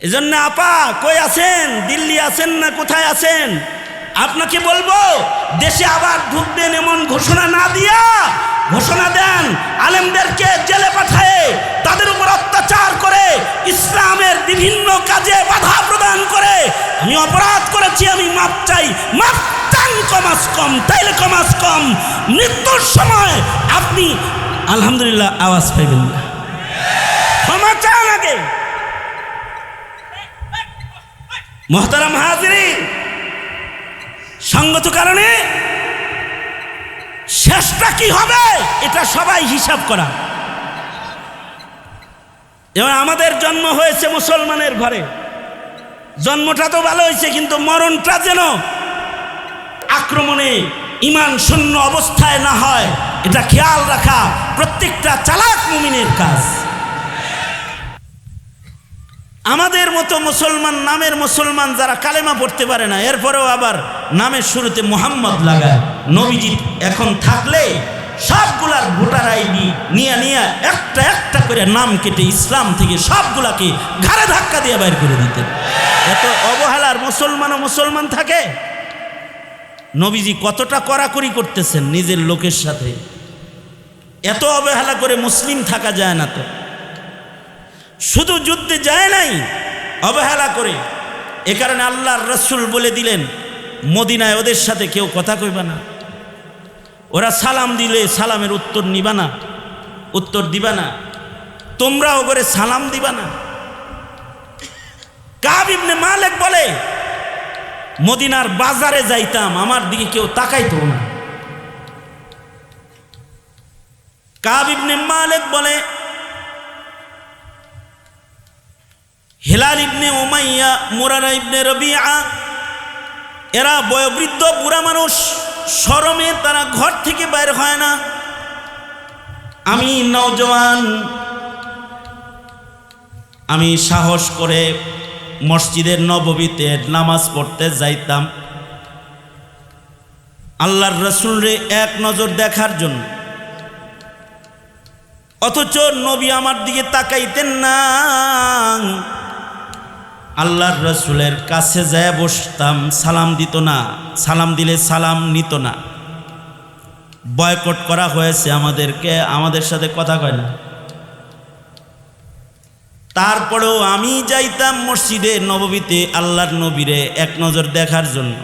এজন্য আপা, কই আছেন? দিল্লি আছেন না কোথায় আছেন? আপনাকে বলব, দেশে আবার ঢুকবেন এমন ঘোষণা না দিয়া, ঘোষণা দেন, আলেমদেরকে জেলে পাঠায় তাদের উপর অত্যাচার করে ইসলামের বিভিন্ন কাজে বাধা প্রদান করে। আমি অপরাধ করেছি, আমি মাপ চাই। মাপ চান কমাস কম, তাইলে কমাস কম। মৃত্যুর সময় আপনি আলহামদুলিল্লাহ আওয়াজ পাইবেন না। ক্ষমা চান আগে। মোহতারাম হাজরি সঙ্গত কারণে শেষটা কি হবে এটা সবাই হিসাব করা। এবার আমাদের জন্ম হয়েছে মুসলমানের ঘরে। জন্মটা তো ভালো হয়েছে, কিন্তু মরণটা যেন আক্রমণে ইমান শূন্য অবস্থায় না হয়, এটা খেয়াল রাখা প্রত্যেকটা চালাক মুমিনের কাজ। আমাদের মতো মুসলমান, নামের মুসলমান যারা কালেমা পড়তে পারে না, এরপরেও আবার নামের শুরুতে মোহাম্মদ লাগায়। নবীজি এখন থাকলে সবগুলার ভোটার আইডি নিয়ে নিয়ে একটা একটা করে নাম কেটে ইসলাম থেকে সবগুলাকে ঘাড়ে ধাক্কা দিয়ে বাইর করে দিতেন। এত অবহেলার মুসলমান ও মুসলমান থাকে। নবীজি কতটা কড়াকড়ি করতেছেন নিজের লোকের সাথে। এত অবহেলা করে মুসলিম থাকা যায় না তো। শুধু যুদ্ধে যায় নাই, অবহেলা করে। এ কারণে আল্লাহর রসুল বলে দিলেন, মদিনায় ওদের সাথে কেউ কথা কইবে না। ওরা সালাম দিলে সালামের উত্তর নিবা না, উত্তর দিবা না। তোমরাও করে সালাম দিবা না। মালিক বলে, মদিনার বাজারে যাইতাম, আমার দিকে কেউ তাকাইতো না। কাব ইবনে মালিক বলে হেলাল ইবনে ওমাইয়া মোরারা ইবনে রবিআ, এরা বয়োবৃদ্ধ বুড়া মানুষ শরমে তারা ঘর থেকে বাইর হয় না। আমি নওজওয়ান আমি সাহস করে মসজিদের নববীতে নামাজ পড়তে যাইতাম। আল্লাহর রসুলরে এক নজর দেখার জন্য। অথচ নবী আমার দিকে তাকাইতেন না। আল্লাহর রসুলের কাছে যায় বসতাম, সালাম দিত না, সালাম দিলে সালাম নিত না। বয়কট করা হয়েছে আমাদেরকে, আমাদের সাথে কথা কয় না। তারপরেও আমি যাইতাম মসজিদে নববীতে আল্লাহর নবীরে এক নজর দেখার জন্য।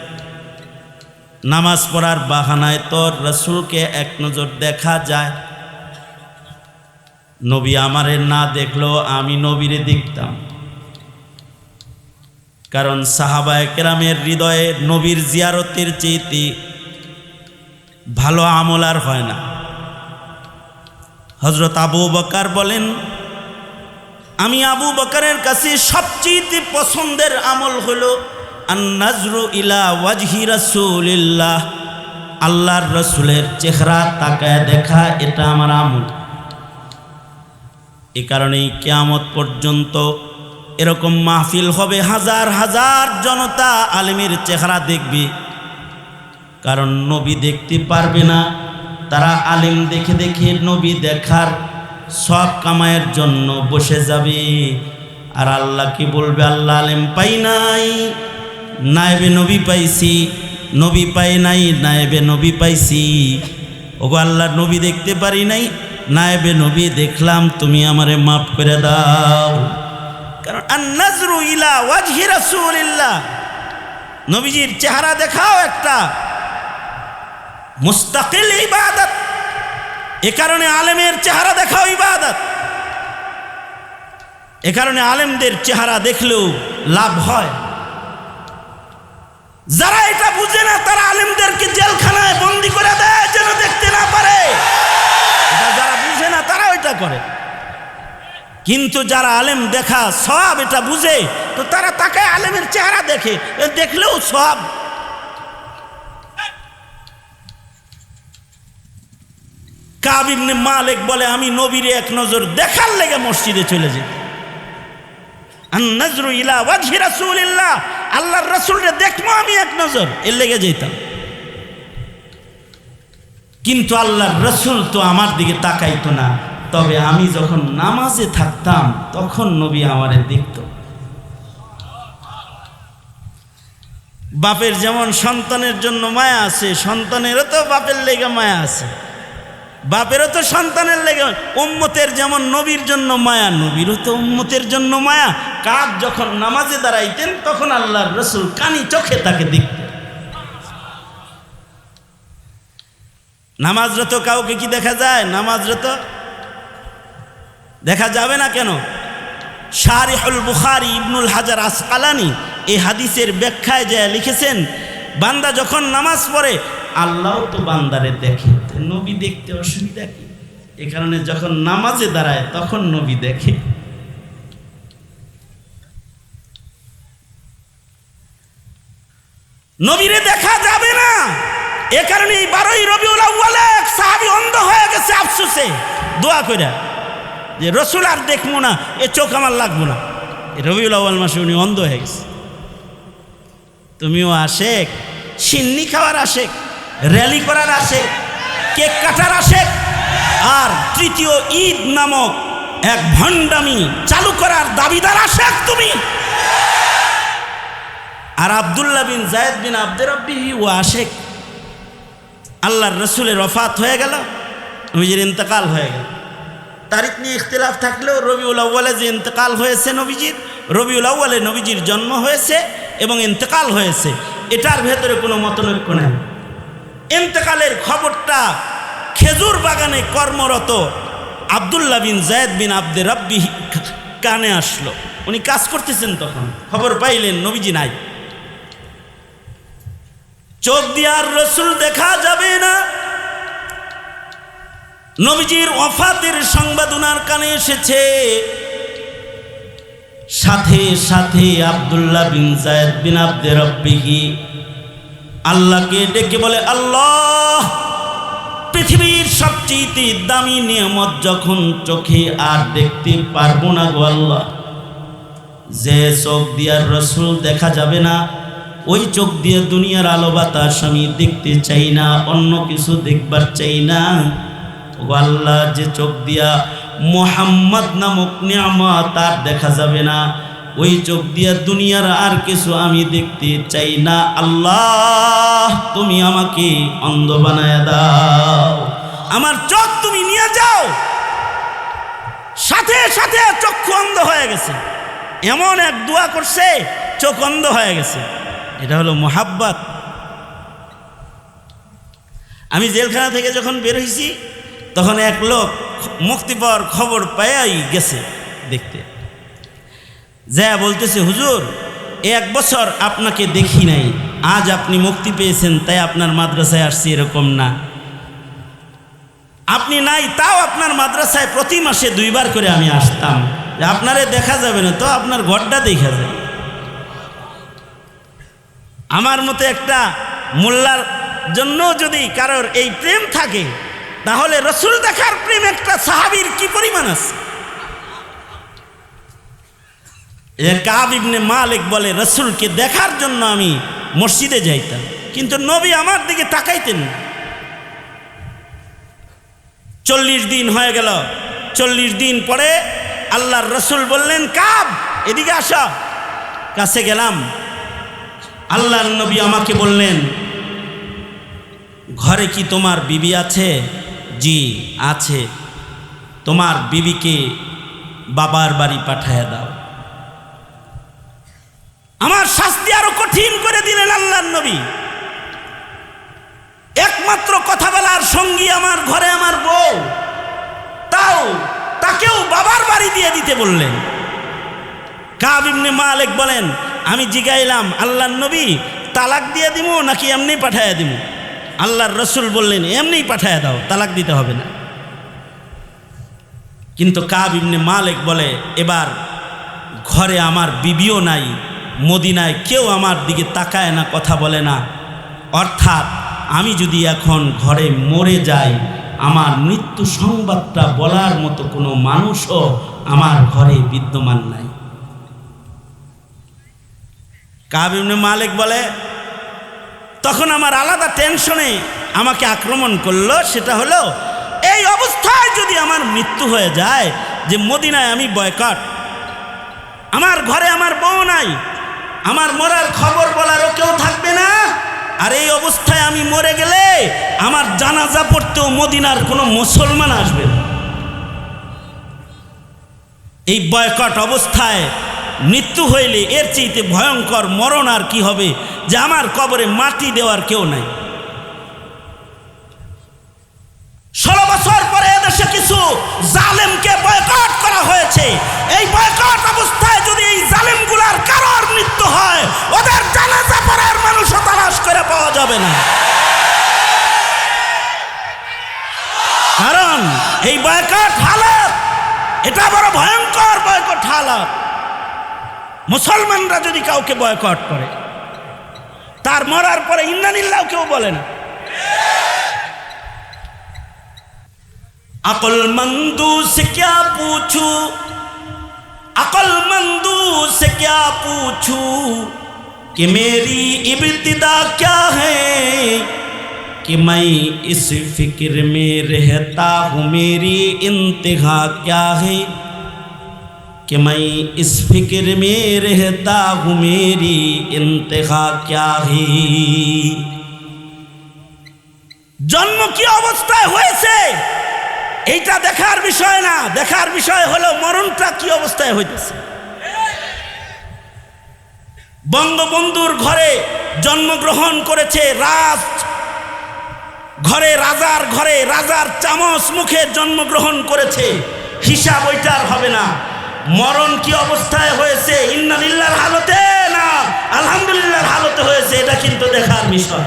নামাজ পড়ার বাহানায় তোর রসুলকে এক নজর দেখা যায়। নবী আমারে না দেখল আমি নবীরে দেখতাম। কারণ সাহাবায় কেরামের হৃদয়ে নবীর জিয়ারতের চেয়েতে ভালো আমল আর হয় না। হজরত আবু বকার বলেন, আমি আবু বকারের কাছে সবচেয়ে পছন্দের আমল হলো, আন্নাজরু ইলা ওয়াজহি রাসূলিল্লাহ। আল্লাহর রসুলের চেহারা তাকায় দেখা এটা আমার আমল। এ কারণেই কেয়ামত পর্যন্ত এরকম মাহফিল হবে হাজার হাজার জনতা আলেমের চেহারা দেখবে। কারণ নবী দেখতে পারবে না, তারা আলেম দেখে দেখে নবী দেখার সব কামায়ের জন্য বসে যাবে। আর আল্লাহ কি বলবে? আল্লাহ আলেম পাই নাই নাইবে নবী পাইছি, নবী পাই নাই নাইবে নবী পাইছি। ওগো আল্লাহ, নবী দেখতে পারি নাই নাইবে নবী দেখলাম, তুমি আমারে মাফ করে দাও। কারণ আন্নাজরু ইলা ওয়াজহি রাসূলিল্লাহ। নবীজির চেহারা দেখাও একটা। মুস্তাকিল ইবাদত। এ কারণে আলেমের চেহারা দেখাও ইবাদত। এ কারণে আলেমদের চেহারা দেখলেও লাভ হয়। যারা এটা বুঝে না, তারা আলেমদেরকে জেলখানায় বন্দি করে দেয় যেন দেখতে না পারে। যারা বুঝে না, তারা ওইটা করে। কিন্তু যারা আলেম দেখা সব এটা বুঝে, তো তারা তাকে আলেমের চেহারা দেখে দেখলেও সব কাবিবনে মালিক বলে, আমি নবীর এক নজর দেখার লেগে মসজিদে চলে যাই। নজরু ইলা ওয়াজহি রাসূলিল্লাহ, আল্লাহর রাসূলরে দেখব আমি এক নজর, এর লেগে যেতাম কিন্তু আল্লাহর রসুল তো আমার দিকে তাকাইতো না। তবে আমি যখন নামাজে থাকতাম, তখন নবী আমারে দেখত। বাপের যেমন সন্তানের জন্য মায়া আছে, সন্তানেরও তো বাপের লেগে মায়া আছে। বাপেরও তো সন্তানের লেগে, উম্মতের যেমন নবীর জন্য মায়া, নবীরও তো উম্মতের জন্য মায়া। কাজ যখন নামাজে দাঁড়াইতেন, তখন আল্লাহর রসুল কানি চোখে তাকে দেখতেন নামাজরত কাউকে কি দেখা যায়? নামাজরত দেখা যাবে না কেন? শারিহুল বুখারি ইবনুল হাজার আসকালানি এই হাদিসের ব্যাখ্যায় যা লিখেছেন, বান্দা যখন নামাজ পড়ে, আল্লাহ তো বান্দারে দেখে। নবী দেখতে অসুবিধা কি? এ কারণে যখন নামাজে দাঁড়ায়, তখন নবী দেখে। নবীরে দেখা যাবে না। এ কারণে এই বারোই রবিউল আউ্বালে সাহাবি অন্ধ হয়ে গেছে আফসোসে। দোয়া কইরা। যে রসুল আর দেখব না, এ চোখ আমার লাগবো না। রবিউল আউ্বাল মাসে উনি অন্ধ হয়ে গেছে। তুমিও আশেক, সিন্নি খাওয়ার আশেক, র্যালি করার আশেক, কেক কাটার আশেক, আর তৃতীয় ঈদ নামক এক ভণ্ডামি চালু করার দাবিদার আশেক তুমি। আর আবদুল্লাহ বিন জায়দ বিন আব্দের রব্বি ও আশেক, আল্লাহর রসুলের রফাত হয়ে গেল, নবীজির ইন্তকাল হয়ে গেল। তারিখ নিয়ে ইখতিলাফ থাকলেও রবিউল আউ্বালে যে ইন্তকাল হয়েছে নবীজির, রবিউল আউ্বালে নবীজির জন্ম হয়েছে এবং ইন্তকাল হয়েছে। এটার ভেতরে কোনো মতনৈক্য নেই। ইন্তকালের খবরটা খেজুর বাগানে কর্মরত আবদুল্লাহ বিন জায়দ বিন আব্দে রব্বি কানে আসলো। উনি কাজ করতেছেন তখন। খবর পাইলেন, নবীজি নাই। চোখ দিয়ে আর রসুল দেখা যাবে না। নবীজির ওফাতের সংবাদ উনার কানে এসেছে। সাথে সাথে আব্দুল্লাহ বিন জায়দ বিন আব্দে রব্বিহি আল্লাহকে ডেকে বলে, আল্লাহ, পৃথিবীর সবচেয়ে দামি নিয়ামত যখন চোখে আর দেখতে পারব না গো আল্লাহ, যে চোখ দিয়ার রসুল দেখা যাবে না, ওই চোখ দিয়ে দুনিয়ার আলো বাতাস আমি দেখতে চাই না, অন্য কিছু দেখবার চাই না। আল্লাহ, যে চোখ দিয়া মোহাম্মদ নামক নিয়ামত তার দেখা যাবে না, ওই চোখ দিয়া দুনিয়ার আর কিছু আমি দেখতে চাই না। আল্লাহ, তুমি আমাকে অন্ধ বানায় দাও। আমার চোখ তুমি নিয়ে যাও। সাথে সাথে চক্ষু অন্ধ হয়ে গেছে। এমন এক দোয়া করছে, চোখ অন্ধ হয়ে গেছে। এটা হলো মোহাব্বত। আমি জেলখানা থেকে যখন বের হয়েছি তখন এক লোক মুক্তি পাওয়ার খবর পায়াই গেছে দেখতে। যা বলতেছে, হুজুর, এক বছর আপনাকে দেখি নাই। আজ আপনি মুক্তি পেয়েছেন, তাই আপনার মাদ্রাসায় আসছি এরকম না। আপনি নাই, তাও আপনার মাদ্রাসায় প্রতি মাসে দুইবার করে আমি আসতাম। আপনারে দেখা যাবে না, তো আপনার ঘরটা দেখা যায়। আমার মতো একটা মোল্লার জন্য যদি কারোর এই প্রেম থাকে তাহলে রসুল দেখার প্রেম একটা সাহাবির কি পরিমাণ আছে? কাব ইবনে মালিক বলে, রসুলকে দেখার জন্য আমি মসজিদে যাইতাম, কিন্তু নবী আমার দিকে তাকাইতেন চল্লিশ দিন হয়ে গেল। চল্লিশ দিন পরে আল্লাহর রসুল বললেন, কাব, এদিকে আসা। কাছে গেলাম। আল্লাহর নবী আমাকে বললেন, ঘরে কি তোমার বিবি আছে? জি, আছে। তোমার বিবিকে বাবার বাড়ি পাঠায় দাও। আমার শাস্তি আরও কঠিন করে দিলেন আল্লাহর নবী। একমাত্র কথা বলার সঙ্গী আমার ঘরে আমার বউ। তাও তাকেও বাবার বাড়ি দিয়ে দিতে বললেন। কাবিমনে মালিক বলেন, আমি জিগাইলাম, আল্লাহর নবী তালাক দিয়ে দিব নাকি এমনি পাঠাইয়া দিব আল্লাহর রসুল বললেন এমনি পাঠাইয়া দাও, তালাক দিতে হবে না। কিন্তু কাব ইবনে মালিক বলে, এবার ঘরে আমার বিবিও নাই, মদিনায় কেউ আমার দিকে তাকায় না, কথা বলে না। অর্থাৎ আমি যদি এখন ঘরে মরে যাই, আমার মৃত্যু সংবাদটা বলার মতো কোনো মানুষও আমার ঘরে বিদ্যমান নাই। কাবিমনে মালিক বলে তখন আমার আলাদা টেনশনে আমাকে আক্রমণ করল, সেটা হলো, এই অবস্থায় যদি আমার মৃত্যু হয়ে যায়, যে মদিনায় আমি বয়কট আমার ঘরে আমার বউ নাই, আমার মরার খবর বলারও কেউ থাকবে না, আর এই অবস্থায় আমি মরে গেলে আমার জানাজা পড়তেও মদিনার কোনো মুসলমান আসবে। এই বয়কট অবস্থায় মৃত্যু হইলে এর চেয়েতে ভয়ঙ্কর মরণ আর কি হবে, যে আমার কবরে মাটি দেওয়ার কেউ নাই। ষোলো বছর পরে এদেশে কিছু জালেমকে বয়কট করা হয়েছে। এই বয়কট অবস্থায় যদি এই জালেমগুলার কারোর মৃত্যু হয়, ওদের জানাজা পড়ার মানুষও তালাশ করে পাওয়া যাবে না। কারণ এই বয়কট হালত, এটা বড় ভয়ঙ্কর বয়কট হালত। মুসলমানরা যদি কাউকে বয়কট করে তার মরার পরে ইন্দানিল্লাহ কেউ বলে না अक्लमंदू से क्या पूछूं अक्लमंदू से क्या पूछूं कि मेरी इब्तिदा क्या है कि मैं इस फिक्र में रहता हूँ मेरी इंतहा क्या है کہ میں اس فکر میں رہتا ہوں میری انتہا کیا ہی জন্ম কি অবস্থায় হয়েছে এইটা দেখার বিষয় না দেখার বিষয় হলো মরণটা কি অবস্থায় হইতেছে বঙ্গবন্ধুর ঘরে জন্মগ্রহণ করেছে রাজ ঘরে রাজার ঘরে রাজার চামচ মুখে জন্মগ্রহণ করেছে হিসাব ওইটার হবে না মরণ কি অবস্থায় হয়েছে? ইন্নালিল্লাহর হালতে না? আলহামদুলিল্লাহর হালতে হয়েছে, এটা কিন্তু দেখার বিষয়।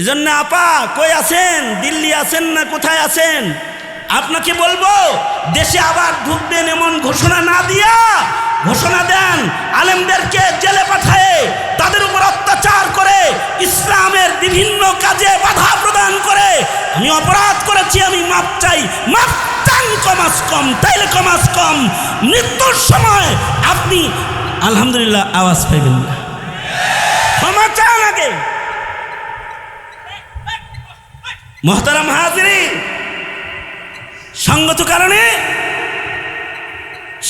এজন্য আপা, কই আছেন? দিল্লি আছেন না কোথায় আছেন? আপনাকে বলব, দেশে আবার ঢুকবেন এমন ঘোষণা না দিয়া, ঘোষণা দেন, আলেমদেরকে জেলে পাঠায়, তাদের উপর অত্যাচার করে, ইসলামের বিভিন্ন কাজে বাধা প্রদান করে, আমি অপরাধ করেছি, আমি মাপ চাই, মাপ চান কমাস কম, তাইলে কমাস কম। মৃত্যুর সময় আপনি আলহামদুলিল্লাহ আওয়াজ পাইবেন না। ক্ষমা চান আগে মহতারাম হাজরিন সঙ্গত কারণে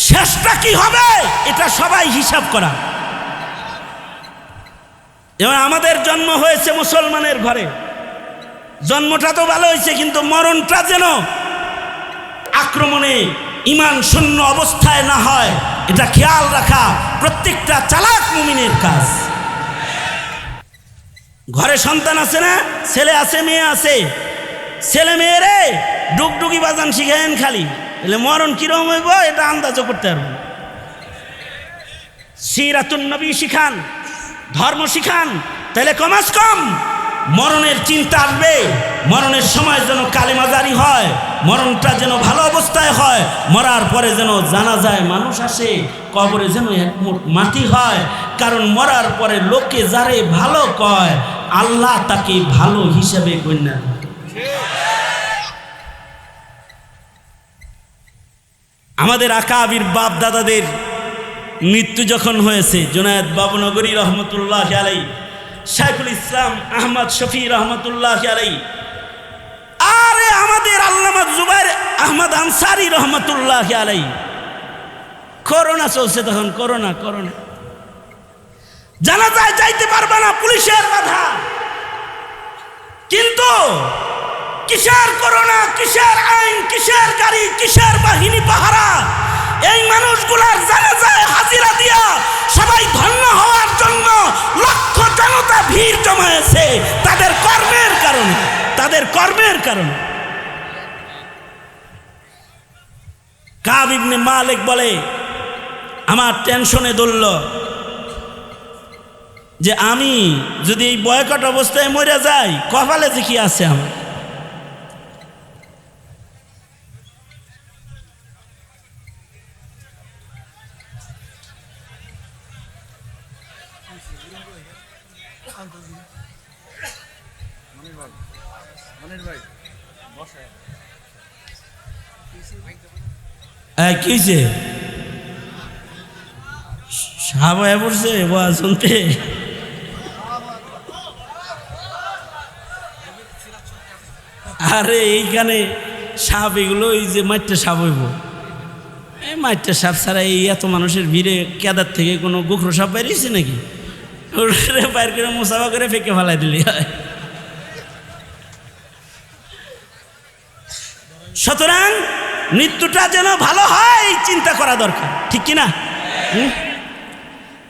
শেষটা কি হবে, এটা সবাই হিসাব করা। এবার আমাদের জন্ম হয়েছে মুসলমানের ঘরে। জন্মটা তো ভালো হয়েছে, কিন্তু মরণটা যেন আক্রমণে ইমান শূন্য অবস্থায় না হয়, এটা খেয়াল রাখা প্রত্যেকটা চালাক মুমিনের কাজ। ঘরে সন্তান আছে না? ছেলে আছে, মেয়ে আছে? ছেলে মেয়েরে ডুগডুগি বাজান শিখায়েন খালি। এলে মরণ কিরম হইব, এটা আন্দাজও করতে পারব। সিরাতুন নবী শিখান, ধর্ম শিখান, তাহলে কমাস কম মরণের চিন্তা আসবে মরণের সময় যেন কালেমাজারি হয়, মরণটা যেন ভালো অবস্থায় হয়, মরার পরে যেন জানা যায় মানুষ আসে, কবরে যেন একমুখ মাটি হয় কারণ মরার পরে লোকে যারে ভালো কয়, আল্লাহ তাকে ভালো হিসেবে গণ্য। আমাদের আকাবির বাপ দাদাদের মৃত্যু যখন হয়েছে, জুনায়দ বাবুনগরী রহমতুল্লাহ আলাই শাইখুল ইসলাম আহমদ শফি রহমতুল্লাহ আলাই আরে আমাদের আল্লামা জুবাইর আহমদ আনসারি রহমতুল্লাহ আলাই করোনা চলছে তখন, করোনা করোনা। যাইতে পারবে না পুলিশের বাধা। কিন্তু কিসের করোনা, কিসের আইন, কিসের গাড়ি, কিসের বাহিনী, পাহারা? এই মানুষগুলার জানা যায় হাজিরা দিয়া সবাই ধন্য ভিড় জমায়েছে তাদের কর্মের কারণে, তাদের কর্মের কারণে। কাব ইবনে মালিক বলে, আমার টেনশনে দৌড়ল যে আমি যদি এই বয়কট অবস্থায় মরে যাই, কপালে যে কি আছে আমার? আরে, এইখানে সাপ এগুলো, এই যে মাইটটা সাপ হইব। এই মাইটটা সাপ ছাড়া এই এত মানুষের ভিড়ে কেদার থেকে কোনো গোখরো সাপ বেরিয়েছে নাকি? ওরে বাইর করে মুসাফা করে ফেঁকে ফেলাই দিলি, হয়। সুতরাং মৃত্যুটা যেন ভালো হয়, চিন্তা করা দরকার, ঠিক কি না হুম?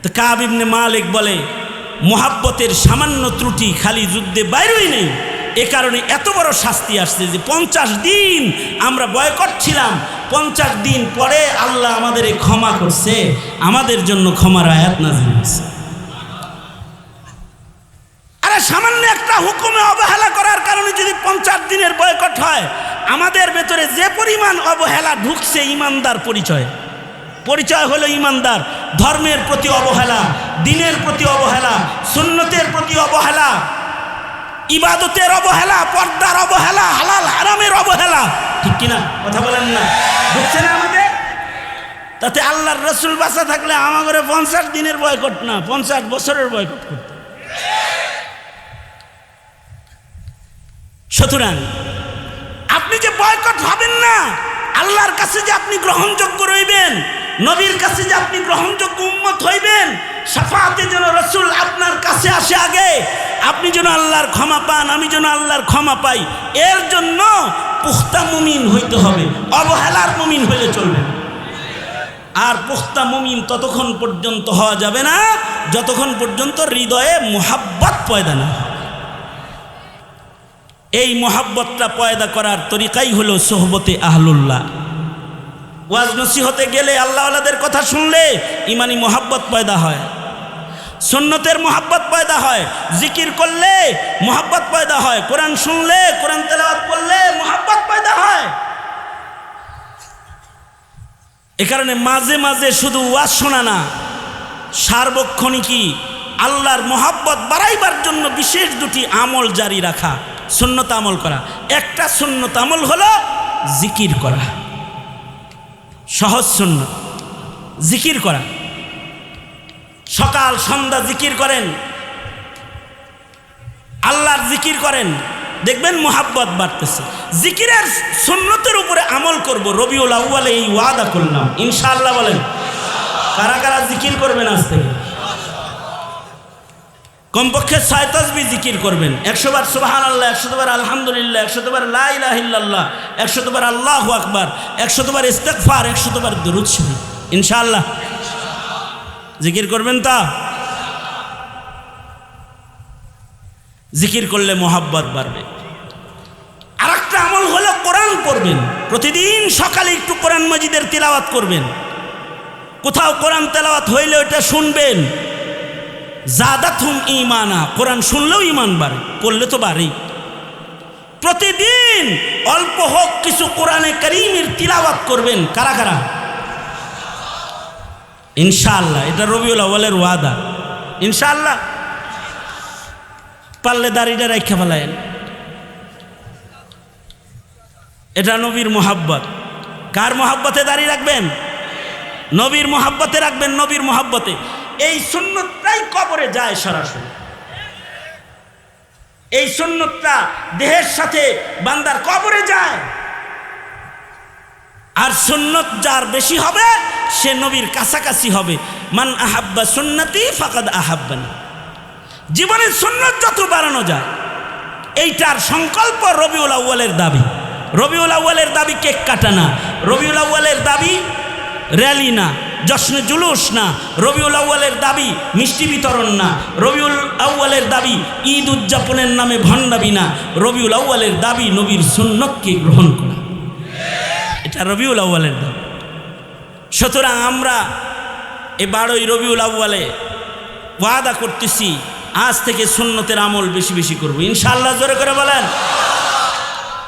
তো কাব ইবনে মালিক বলে, মোহাব্বতের সামান্য ত্রুটি খালি যুদ্ধে বাইরেই নেই। এ কারণে এত বড় শাস্তি আসছে যে পঞ্চাশ দিন আমরা বয়কট ছিলাম। পঞ্চাশ দিন পরে আল্লাহ আমাদের ক্ষমা করছে। আমাদের জন্য ক্ষমার আয়াত নাজিল হয়েছে আরে সামান্য একটা হুকুমে অবহেলা করার কারণে যদি পঞ্চাশ দিনের বয়কট হয়। আমাদের ভেতরে যে পরিমাণ অবহেলা ঢুকছে, ইমানদার পরিচয়। পরিচয় হলো ইমানদার। ধর্মের প্রতি অবহেলা, দিনের প্রতি অবহেলা, সুন্নতের প্রতি অবহেলা, ইবাদতের অবহেলা, পর্দার অবহেলা, হালাল হারামের অবহেলা। ঠিক কিনা? কথা বলেন না। ঢুকছে না আমাদের? তাতে আল্লাহর রসুল বাসা থাকলে আমাদের পঞ্চাশ দিনের বয়কট না, পঞ্চাশ বছরের বয়কট করতে। সুতরাং আপনি যে বয়কট হবেন না, আল্লাহর কাছে যে আপনি গ্রহণযোগ্য রইবেন, নবীর কাছে যে আপনি গ্রহণযোগ্য উম্মত হইবেন, সাফাতে যেন রসুল আপনার কাছে আসে আগে, আপনি যেন আল্লাহর ক্ষমা পান, আমি যেন আল্লাহর ক্ষমা পাই, এর জন্য পুখতা মুমিন হইতে হবে, অবহেলার মুমিন হইলে চলবে আর পুখতা মুমিন ততক্ষণ পর্যন্ত হওয়া যাবে না, যতক্ষণ পর্যন্ত হৃদয়ে মোহাব্বত পয়দা না হয়। এই মহাব্বতটা পয়দা করার তরিকাই হলো সোহবতে আহলুল্লাহ। ওয়াজ নসিহতে গেলে আল্লাহওয়ালাদের কথা শুনলে ইমানি মোহাব্বত পয়দা হয়। সুন্নতের মোহাব্বত পয়দা হয়। জিকির করলে মোহাব্বত পয়দা হয়। কোরআন শুনলে, কোরআন তেলাওয়াত করলে মোহাব্বত পয়দা হয়। এ কারণে মাঝে মাঝে শুধু ওয়াজ শোনা না সার্বক্ষণিকী আল্লাহর মোহাব্বত বাড়াইবার জন্য বিশেষ দুটি আমল জারি রাখা। সুন্নত আমল করা। একটা সুন্নত আমল হলো জিকির করা। সহজ শূন্য জিকির করা। সকাল, সন্ধ্যা জিকির করেন। আল্লাহর জিকির করেন। দেখবেন মোহাব্বত বাড়তেছে। জিকিরের সুন্নতের উপরে আমল করব, রবিউল আউ্বালে এই ওয়াদা করলাম। ইনশাআল্লাহ বলেন। কারা কারা জিকির করবেন আজ থেকে? কমপক্ষে ছয় তসবি জিকির করবেন। একশো বার সুবাহান আল্লাহ একশো বার আলহামদুলিল্লাহ একশো বার লাইলাহিল্লাহ একশো বার আল্লাহ আকবার একশো বার ইস্তেকফার একশো বার দুরুদ শরীফ। ইনশাআল্লাহ। জিকির করবেন তা? জিকির করলে মোহাব্বত বাড়বে। আর একটা আমল হলো কোরআন পড়বেন। প্রতিদিন সকালে একটু কোরআন মজিদের তেলাওয়াত করবেন। কোথাও কোরআন তেলাওয়াত হইলে ওইটা শুনবেন। জাদাতুম ইমানা কোরআন শুনলেও ইমান বাড়ে পড়লে তো বাড়েই। প্রতিদিন অল্প হোক কিছু কোরআনে করিমের তিলাওয়াত করবেন, কারা কারা? ইনশাআল্লাহ, এটা রবিউল আওয়ালের ওয়াদা। ইনশাআল্লাহ। পারলে দাড়িটা রেখে ফেলায়েন। এটা নবীর মোহাব্বত। কার মোহাব্বতে দাঁড়িয়ে রাখবেন? নবীর মোহাব্বতে রাখবেন, নবীর মোহাব্বতে। এই সুন্নতটাই কবরে যায় সরাসরি। এই সুন্নতটা দেহের সাথে বান্দার কবরে যায়। আর সুন্নত যার বেশি হবে, সে নবীর কাছাকাছি হবে। মান আহাব্বা সুন্নতি ফাকাদ আহাব্বানি। জীবনের সুন্নত যত বাড়ানো যায়, এইটার সংকল্প রবিউল আউ্বালের দাবি। রবিউল আউ্বালের দাবি কেক কাটা না। রবিউল আউ্বালের দাবি র্যালি না। জশ্ন জুলুস না, রবিউল আউ্বালের দাবি মিষ্টি বিতরণ না, রবিউল আউ্বালের দাবি ঈদ উদযাপনের নামে ভণ্ডাবি না, রবিউল আউ্বালের দাবি নবীর সুন্নতকে গ্রহণ করা। এটা রবিউল আউ্বালের দাবি। সুতরাং আমরা এ বারোই রবিউল আউ্বালে ওয়াদা করতেছি, আজ থেকে সুন্নতের আমল বেশি বেশি করব। ইনশাল্লাহ জোরে করে বলেন।